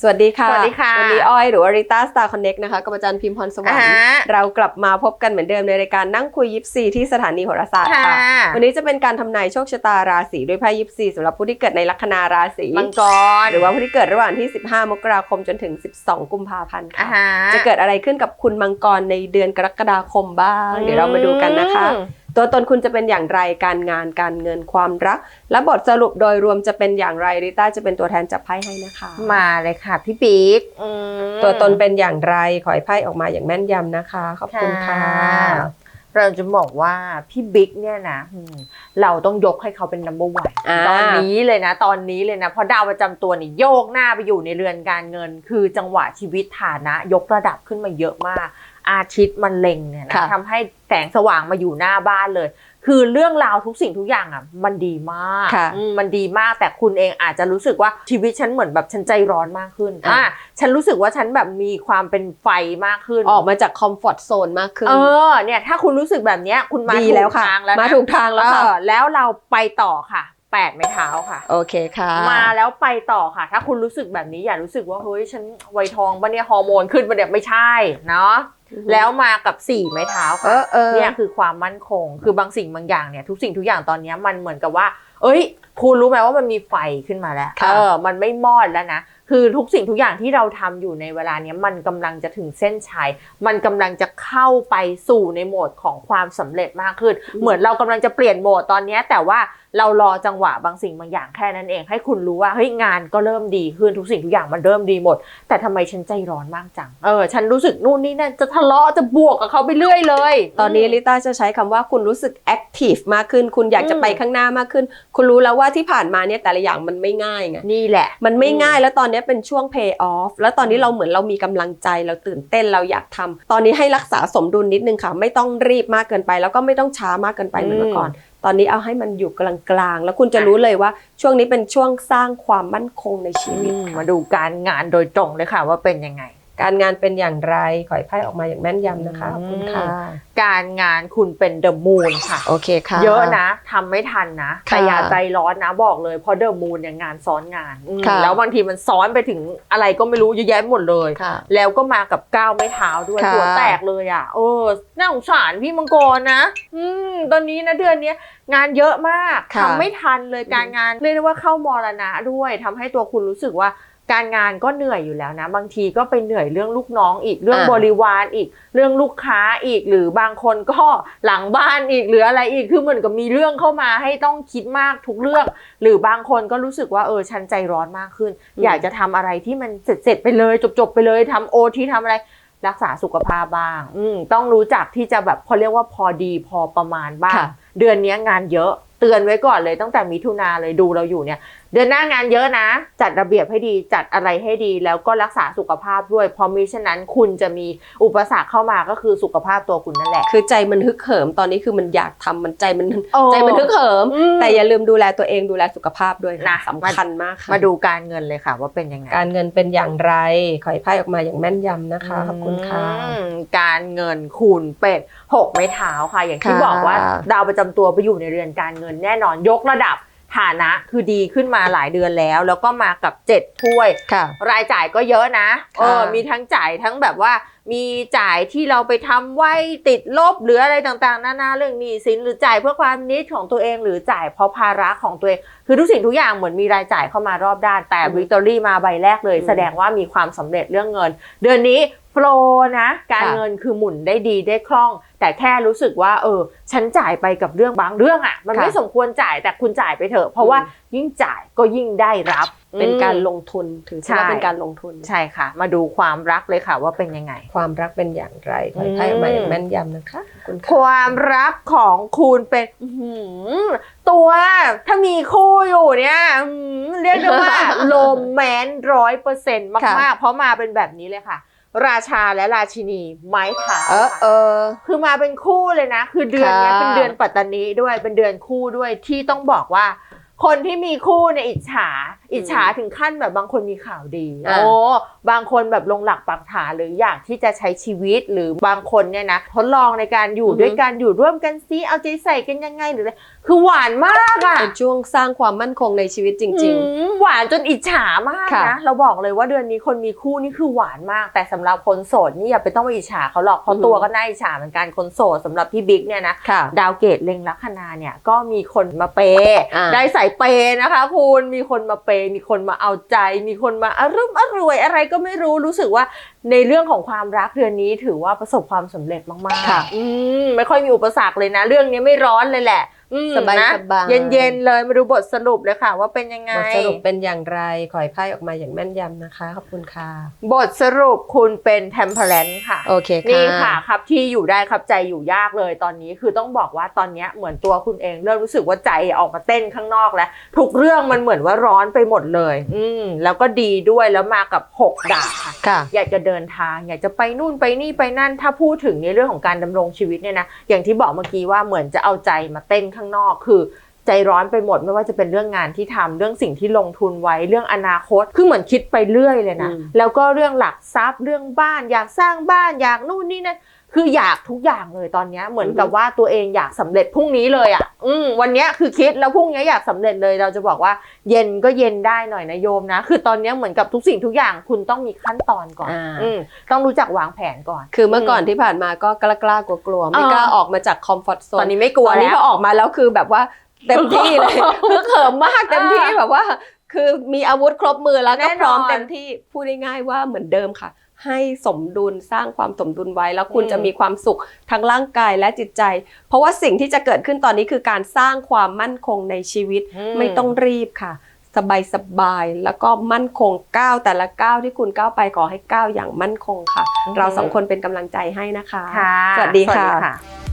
สวัสดีค่ะ สวัสดีค่ะ วันนี้อ้อยหรือว่าริต้าสตาร์คอนเน็กนะคะกับอาจารย์พิมพรสวรรอ่าค์ฮะเรากลับมาพบกันเหมือนเดิมในรายการนั่งคุยยิปซีที่สถานีโหราศาสตร์ค่ะค่ะวันนี้จะเป็นการทำนายโชคชะตาราศีด้วยไพ่ยิปซีสำหรับผู้ที่เกิดในลัคนาราศีมังกร หรือว่าผู้ที่เกิดระหว่างที่ 15 มกราคมจนถึง 12 กุมภาพันธ์อ่าค่ะฮะจะเกิดอะไรขึ้นกับคุณมังกรในเดือนกรกฎาคมบ้าง เดี๋ยวเรามาดูกันนะคะอืม ตัวตนคุณจะเป็นอย่างไรการงานการเงินความรัก และบทสรุปโดยรวมจะเป็นอย่างไรริต้าจะเป็นตัวแทนจับไพ่ให้นะคะมาเลยค่ะพี่ปิ๊กอืมตัวตนเป็นอย่างไรขอให้ไพ่ออกมาอย่างแม่นยำนะคะ ขอบคุณค่ะ เราจะบอกว่าพี่บิ๊กเนี่ยนะอืมเราต้องยกให้เขาเป็น number one อ่าตอนนี้เลยนะ ตอนนี้เลยนะเพราะดาวประจำตัวนี่โยกหน้าไปอยู่ในเรือนการเงิน คือจังหวะชีวิตฐานะ ยกระดับขึ้นมาเยอะมาก อาทิตย์มันเล็งเนี่ยนะค่ะ ทำให้แสงสว่างมาอยู่หน้าบ้านเลย คือเรื่องราวทุกสิ่งทุกอย่างอะ มันดีมากค่ะอืมมันดีมากแต่คุณเองอาจจะรู้สึกว่าชีวิตฉันเหมือนแบบฉันใจร้อนมากขึ้นอ่าอ่าฉันรู้สึกว่าฉันแบบมีความเป็นไฟมากขึ้นออกมาจากคอมฟอร์ทโซนมากขึ้นเออเนี่ย ถ้าคุณรู้สึกแบบเนี้ยคุณมาดีถูกแล้วค่ะ ทางแล้วนะมาถูกทางแล้วค่ะ เออแล้วเราไปต่อค่ะแปดไม้เท้าค่ะ โอเคค่ะ มาแล้วไปต่อค่ะ ถ้าคุณรู้สึกแบบนี้อย่ารู้สึกว่าเฮ้ยฉันวัยทองปะเนี่ยฮอร์โมนขึ้นปะเนี่ยไม่ใช่เนาะ แล้วมากับสี่ไม้เท้าเอค่ะอเออเนี่ยคือความมั่นคง คือบางสิ่งบางอย่างเนี่ยทุกสิ่งทุกอย่างตอนเนี้ยมันเหมือนกับว่า เอ้ย คุณรู้ไหมว่ามันมีไฟขึ้นมาแล้วค่ะเออมันไม่มอดแล้วนะ คือทุกสิ่งทุกอย่างที่เราทำอยู่ในเวลาเนี้ยมันกำลังจะถึงเส้นชัย มันกำลังจะเข้าไปสู่ในโหมดของความสำเร็จมากขึ้น เหมือนเรากำลังจะเปลี่ยนโหมดตอนเนี้ยแต่ว่าเรารอจังหวะบางสิ่งบางอย่างแค่นั้นเอง ให้คุณรู้ว่าเฮ้ยงานก็เริ่มดีขึ้นทุกสิ่งทุกอย่างมันเริ่มดีหมด แต่ทำไมฉันใจร้อนมากจังเออฉันรู้สึกนู่นนี่นั่นจะทะเลาะจะบวกกับเขาไปเรื่อยเลย ตอนนี้ลิต้าจะใช้คำว่าคุณรู้สึกแอคทีฟมากขึ้น คุณอยากจะอืมไปข้างหน้ามากขึ้น คุณรู้แล้วว่าที่ผ่านมาเนี่ยแต่ละอย่างมันไม่ง่ายไงนี่แหละ มันไม่ง่ายแล้วตอนนี้เป็นช่วง pay off แล้วตอนนี้เราเหมือนเรามีกำลังใจเราตื่นเต้นเราอยากทำตอนนี้ให้รักษาสมดุลนิดนึงค่ะ ไม่ต้องรีบมากเกินไป แล้วก็ไม่ต้องช้ามากเกินไปเหมือนเมื่อก่อน ตอนนี้เอาให้มันอยู่กลางๆ แล้วคุณจะรู้เลยว่าช่วงนี้เป็นช่วงสร้างความมั่นคงในชีวิตอืมค่ะมาดูการงานโดยตรงเลยค่ะว่าเป็นยังไง การงานเป็นอย่างไรขอให้ไพ่ออกมาอย่างแม่นยำนะคะขอบคุณค่ะ การงานคุณเป็นเดอะมูนค่ะ โอเคค่ะ เยอะนะทำไม่ทันนะค่ะแต่อย่าใจร้อนนะบอกเลยเพราะเดอะมูนเนี่ยงานซ้อนงานอืมค่ะแล้วบางทีมันซ้อนไปถึงอะไรก็ไม่รู้เยอะแยะหมดเลยค่ะแล้วก็มากับก้าวไม่เท้าด้วยค่ะหัวแตกเลยอะเออน่าสงสารพี่มังกรนะ อืมตอนนี้นะเดือนเนี้ยงานเยอะมากค่ะทำไม่ทันเลยการงานเรียกได้ว่าเข้ามรณะด้วยทำให้ตัวคุณรู้สึกว่า การงานก็เหนื่อยอยู่แล้วนะ บางทีก็ไปเหนื่อยเรื่องลูกน้องอีกเรื่องอ่าบริวารอีก เรื่องลูกค้าอีกหรือบางคนก็หลังบ้านอีกหรืออะไรอีกคือเหมือนกับมีเรื่องเข้ามาให้ต้องคิดมากทุกเรื่อง หรือบางคนก็รู้สึกว่าเออฉันใจร้อนมากขึ้นอืมอยากจะทำอะไรที่มันเสร็จเสร็จๆไปเลยจบๆไปเลยทำโอที่ทำอะไรรักษาสุขภาพบ้าง อืมต้องรู้จักที่จะแบบเขาเรียกว่าพอดีพอประมาณบ้างค่ะเดือนนี้งานเยอะเตือนไว้ก่อนเลยตั้งแต่มิถุนาเลยดูเราอยู่เนี่ยเดือนหน้างานเยอะนะ จัดระเบียบให้ดีจัดอะไรให้ดี แล้วก็รักษาสุขภาพด้วยเพอมิฉะนั้นคุณจะมีอุปสรรคเข้ามาก็คือสุขภาพตัวคุณนั่นแหละ คือใจมันฮึกเหิมตอนนี้คือมันอยากทำมันใจมันโอ้ใจมันฮึกเหิมอืมแต่อย่าลืมดูแลตัวเองดูแลสุขภาพด้วยค่ะนะสำคัญมากค่ะมาดูการเงินเลยค่ะ ว่าเป็นยังไงการเงินเป็นอย่างไรขอให้ไพ่ออกมาอย่างแม่นยำนะคะขอบคุณค่ะอืมการเงินคุณเป็นหกไม้เท้าค่ะ อย่างที่ค่ะบอกว่าดาวประจำตัวไปอยู่ในเรือนการเงินแน่นอนยกระดับ ฐานะคือดีขึ้นมาหลายเดือนแล้ว แล้วก็มากับเจ็ดถ้วย ค่ะ รายจ่ายก็เยอะนะค่ะเออมีทั้งจ่ายทั้งแบบว่า มีจ่ายที่เราไปทำไว้ติดลบหรืออะไรต่างๆนานาเรื่องหนี้สินหรือจ่ายเพื่อความนิดของตัวเอง หรือจ่ายเพราะภาระของตัวเอง คือทุกสิ่งทุกอย่างเหมือนมีรายจ่ายเข้ามารอบด้านแต่อืมวิกตอรี่มาใบแรกเลยอืมแสดงว่ามีความสำเร็จเรื่องเงิน เดือนนี้โฟลว์นะ การค่ะ เงินคือหมุนได้ดีได้คล่อง แต่แค่รู้สึกว่า เออ ฉันจ่ายไปกับเรื่องบางเรื่องอะ่ะ มันไม่สมควรจ่ายแต่คุณจ่ายไปเถอะ เพราะว่ายิ่งจ่ายก็ยิ่งได้รับ เป็นการอืมลงทุนถือใช่ว่าเป็นการลงทุน ใช่ค่ะ มาดูความรักเลยค่ะว่าเป็นยังไง ความรักเป็นอย่างไรขอให้ไพ่ออกมาอย่างแม่นยำนะคะขอบคุณคค่ะวามรักของคุณเป็นอื้อหือตัวถ้ามีคู่อยู่เนี่ยอื้อหือเรียกได้ว่าโรแมนร้อยเปอร์เซ็นต์มากๆ เพราะมาเป็นแบบนี้เลยค่ะ ราชาและราชินีไม้เท้าเออเออ คือมาเป็นคู่เลยนะ คือเดือนเนี้ยค่ะเป็นเดือนปัตตานีด้วยเป็นเดือนคู่ด้วยที่ต้องบอกว่า คนที่มีคู่เนี่ยอิจฉา อิจฉาถึงขั้นแบบบางคนมีข่าวดีอ่าโอ้บางคนแบบลงหลักปักฐานหรืออยากที่จะใช้ชีวิตหรือบางคนเนี่ยนะทดลองในการอยู่ด้วยกันอยู่ร่วมกันซิเอาใจใส่กันยังไงหรืออะไรคือหวานมากอะเป็นช่วงสร้างความมั่นคงในชีวิตจริงอืมหวานจนอิจฉามากค่ะนะเราบอกเลยว่าเดือนนี้คนมีคู่นี่คือหวานมาก แต่สำหรับคนโสดนี่อย่าไปต้องไปอิจฉาเขาหรอกเพราะอือหือตัวก็น่าอิจฉาเหมือนกันคนโสดสำหรับพี่บิ๊กเนี่ยนะค่ะดาวเกตเล็งลัคนาเนี่ยก็มีคนมาเปย์อ่าได้สายเปย์นะคะคุณมีคนมาเปย์มีคนมาเอาใจ มีคนมาอารุ่มอร่วยอะไรก็ไม่รู้รู้สึกว่าในเรื่องของความรักเดือนนี้ถือว่าประสบความสำเร็จมากค่ะๆอืมไม่ค่อยมีอุปสรรคเลยนะ เรื่องนี้ไม่ร้อนเลยแหละอืม สบายนะสบายเย็นๆเลยมาดูบทสรุปเลยค่ะ ว่าเป็นยังไง บทสรุปเป็นอย่างไร ขอให้ไพ่ออกมาอย่างแม่นยำนะคะ ขอบคุณค่ะ บทสรุปคุณเป็น temperance ค่ะ โอเคค่ะ นี่ค่ะครับที่อยู่ได้ครับใจอยู่ยากเลยตอนนี้คือต้องบอกว่าตอนเนี้ยเหมือนตัวคุณเอง เริ่มรู้สึกว่าใจออกมาเต้นข้างนอกแล้ว ทุกเรื่องมันเหมือนว่าร้อนไปหมดเลย อืมแล้วก็ดีด้วยแล้วมากับหกดาบค่ะค่ะอยากจะเดินทาง อยากจะไปนู่นไปนี่ไปนั่น ถ้าพูดถึงในเรื่องของการดำรงชีวิตเนี่ยนะอย่างที่บอกเมื่อกี้ว่าเหมือนจะเอาใจมาเต้นข้างนอกคือใจร้อนไปหมดไม่ว่าจะเป็นเรื่องงานที่ทำเรื่องสิ่งที่ลงทุนไว้เรื่องอนาคตคือเหมือนคิดไปเรื่อยเลยนะอืมแล้วก็เรื่องหลักทรัพย์เรื่องบ้านอยากสร้างบ้านอยากนู่นนี่นั่น คืออยากทุกอย่างเลยตอนเนี้ยเหมือนกับว่าตัวเองอยากสำเร็จพรุ่งนี้เลยอะ อืมวันเนี้ยคือคิดแล้วพรุ่งนี้อยากสำเร็จเลย เราจะบอกว่าเย็นก็เย็นได้หน่อยนะโยมนะ คือตอนเนี้ยเหมือนกับทุกสิ่งทุกอย่างคุณต้องมีขั้นตอนก่อนอ่าอืมต้องรู้จักวางแผนก่อน คือเมื่อก่อนที่ผ่านมาก็กล้ากล้ากลัวกลัวๆไม่กล้าเออออกมาจากคอมฟอร์ทโซนตอนนี้ไม่กลัวตอนนี้แล้วพอออกมาแล้วคือแบบว่าเต็มที่เลยคือเขิมมากเต็มที่เออแบบว่า คือมีอาวุธครบมือแล้วก็แน่นอนพร้อมเต็มที่พูดง่ายๆว่าเหมือนเดิมค่ะ ให้สมดุลสร้างความสมดุลไว้ แล้วคุณอืมจะมีความสุขทั้งร่างกายและจิตใจ เพราะว่าสิ่งที่จะเกิดขึ้นตอนนี้คือการสร้างความมั่นคงในชีวิตไม่ต้องรีบค่ะ สบายสบายๆแล้วก็มั่นคงก้าวแต่ละก้าวที่คุณก้าวไปขอให้ก้าวอย่างมั่นคงค่ะอืมเราสองคนเป็นกำลังใจให้นะคะค่ะสวัสดีค่ะค่ะ